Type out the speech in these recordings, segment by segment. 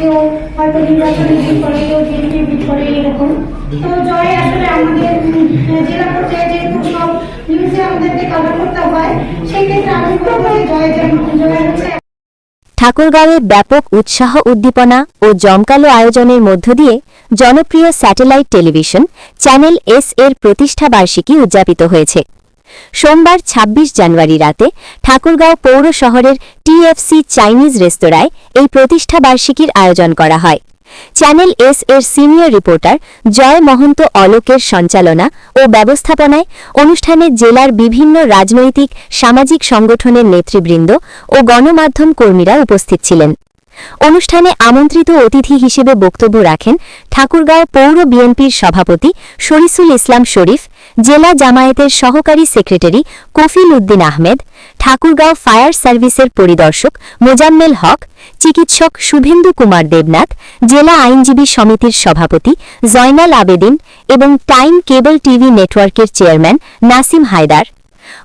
কেউ হয়তো নির্বাচনে বিট করে কেউ বিট করে এরকম। তো জয় আসলে আমাদের জেলা পর্যায়ে যেহেতু সব নিউজে আমাদেরকে কভার করতে হয় আমি জয় জয় হচ্ছে। ঠাকুরগাঁওয়ে ব্যাপক উৎসাহ, উদ্দীপনা ও জমকালো আয়োজনের মধ্য দিয়ে জনপ্রিয় স্যাটেলাইট টেলিভিশন চ্যানেল এস এর প্রতিষ্ঠাবার্ষিকী উদযাপিত হয়েছে। সোমবার ২৬ জানুয়ারি রাতে ঠাকুরগাঁও পৌর শহরের টিএফসি চাইনিজ রেস্তোরাঁয় এই প্রতিষ্ঠা বার্ষিকীর আয়োজন করা হয়। চ্যানেল এস এর সিনিয়র রিপোর্টার জয় মহন্ত অলোকের সঞ্চালনা ও ব্যবস্থাপনায় অনুষ্ঠানে জেলার বিভিন্ন রাজনৈতিক, সামাজিক সংগঠনের নেতৃবৃন্দ ও গণমাধ্যম কর্মীরা উপস্থিত ছিলেন। অনুষ্ঠানে আমন্ত্রিত অতিথি হিসেবে বক্তব্য রাখেন ঠাকুরগাঁও পৌর বিএনপির সভাপতি শরিসুল ইসলাম শরীফ, জেলা জামায়াতের সহকারী সেক্রেটারি কফিল উদ্দিন আহমেদ, ঠাকুরগাঁও ফায়ার সার্ভিসের পরিদর্শক মোজাম্মেল হক, চিকিৎসক শুভেন্দু কুমার দেবনাথ, জেলা আইনজীবী সমিতির সভাপতি জয়নাল আবেদিন এবং টাইম কেবল টিভি নেটওয়ার্কের চেয়ারম্যান নাসিম হায়দার।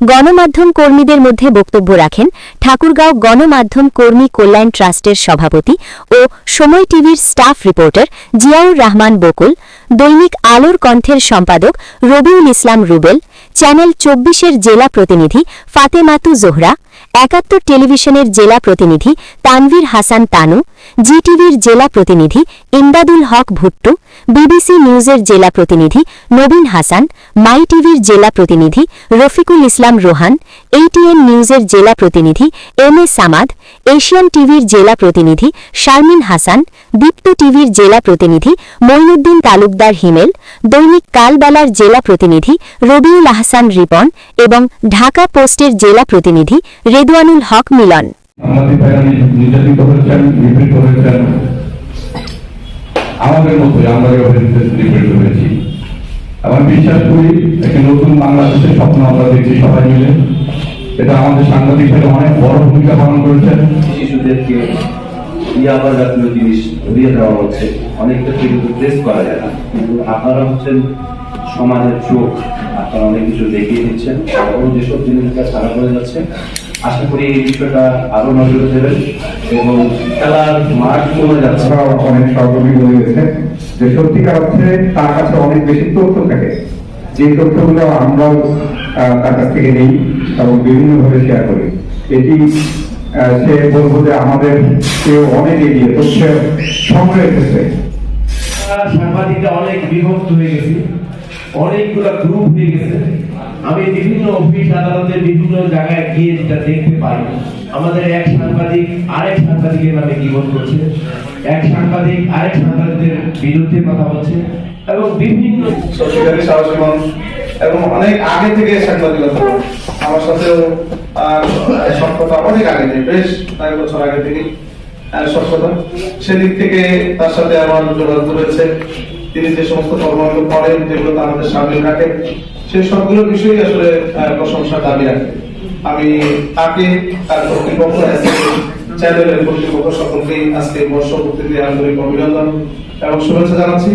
গণমাধ্যম কর্মীদের মধ্যে বক্তব্য রাখেন ঠাকুরগাঁও গণমাধ্যম কর্মী কল্যাণ ট্রাস্টের সভাপতি ও সময় টিভির স্টাফ রিপোর্টার জিয়াউর রহমান বকুল, দৈনিক আলোর কণ্ঠের সম্পাদক রবিউল ইসলাম রুবেল, চ্যানেল চব্বিশের জেলা প্রতিনিধি ফাতেমাতু জোহরা, একাত্তর টেলিভিশনের জেলা প্রতিনিধি তানভীর হাসান তানু জিটিভির জেলা প্রতিনিধি ইমদাদুল হক ভুট্টু বিবিসি নিউজের জেলা প্রতিনিধি নবীন হাসান, মাই টিভির জেলা প্রতিনিধি রফিকুল ইসলাম রোহান এইটিএন নিউজের জেলা প্রতিনিধি এম এ সামাদ, এশিয়ান টিভির জেলা প্রতিনিধি শারমিন হাসান, দীপ্ত টিভির জেলা প্রতিনিধি মঈনুদ্দিন তালুকদার হিমেল, দৈনিক কালবেলার জেলা প্রতিনিধি রবিউল আহসান রিপন এবং ঢাকা পোস্টের জেলা প্রতিনিধি রেদওয়ানুল হক মিলন। আমাদের নির্যাতিত হয়েছেন, নিপীড়িত হয়েছেন। আমাদের মতোই আমরা নিপীড়িত হয়েছি। আমার বিশ্বাস করি, একটি নতুন বাংলাদেশের স্বপ্ন আমরা দেখছি সবাই মিলে। এটা আমাদের সাংবাদিক ভাইরা অনেক বড় ভূমিকা পালন করেছেন। শিশুদেরকে ইয়াবা জাতীয় জিনিস দিয়ে দেওয়া হচ্ছে। অনেক ক্ষেত্রে কিন্তু প্রেস করা যায় না। কিন্তু আপনারা হচ্ছেন সমাজের চোখ। আপনারা অনেক কিছু দেখিয়ে দিচ্ছেন। এবং যেসব জিনিসটা সারা করে যাচ্ছে আশা করি এই বিষয়টা আরও নজরে দেবেন এবং খেলার মাঠ কমে যাচ্ছে। অনেক সহকর্মী বলে গেছে। যে সত্যিকার অর্থে তার কাছে অনেক বেশি তথ্য থাকে। যে তথ্যগুলো আমরাও তার কাছ থেকে নেই এবং বিভিন্নভাবে শেয়ার করি। এটি সে বলব যে আমাদের কেউ অনেক এগিয়ে তথ্যের ক্ষেত্রে আমরা সাংবাদিকরা অনেক বিভক্ত হয়ে গেছি। অনেকগুলো গ্রুপ হয়ে গেছে। আমি বিভিন্ন অফিস আদালতে বিভিন্ন জায়গায় গিয়ে যেটা দেখতে পাই। আমাদের এক সাংবাদিক আরেক সাংবাদিকের নামে গিবত করছে। এক সাংবাদিক আরেক সাংবাদিকদের বিরুদ্ধে কথা বলছে এবং বিভিন্ন সত্যিকারী মানুষ এবং অনেক আগে থেকে সাংবাদিকতা আমার সাথেও সক্ষতা অনেক আগে থেকে, বেশ কয়েক বছর আগে থেকে সক্ষতা সেদিক থেকে তার সাথে আমার যোগাযোগ রয়েছে তিনি যে সমস্ত কর্মগুলো করেন, যেগুলো আমাদের সামনে রাখেন সে সবগুলো বিষয়ে আসলে প্রশংসা দাবি রাখে আমি তাকে, তার কর্তৃপক্ষ চ্যানেলের কর্তৃপক্ষ সকলকেই আজকে বর্ষ প্রতিনিধি আন্তরিক অভিনন্দন এবং শুভেচ্ছা জানাচ্ছি।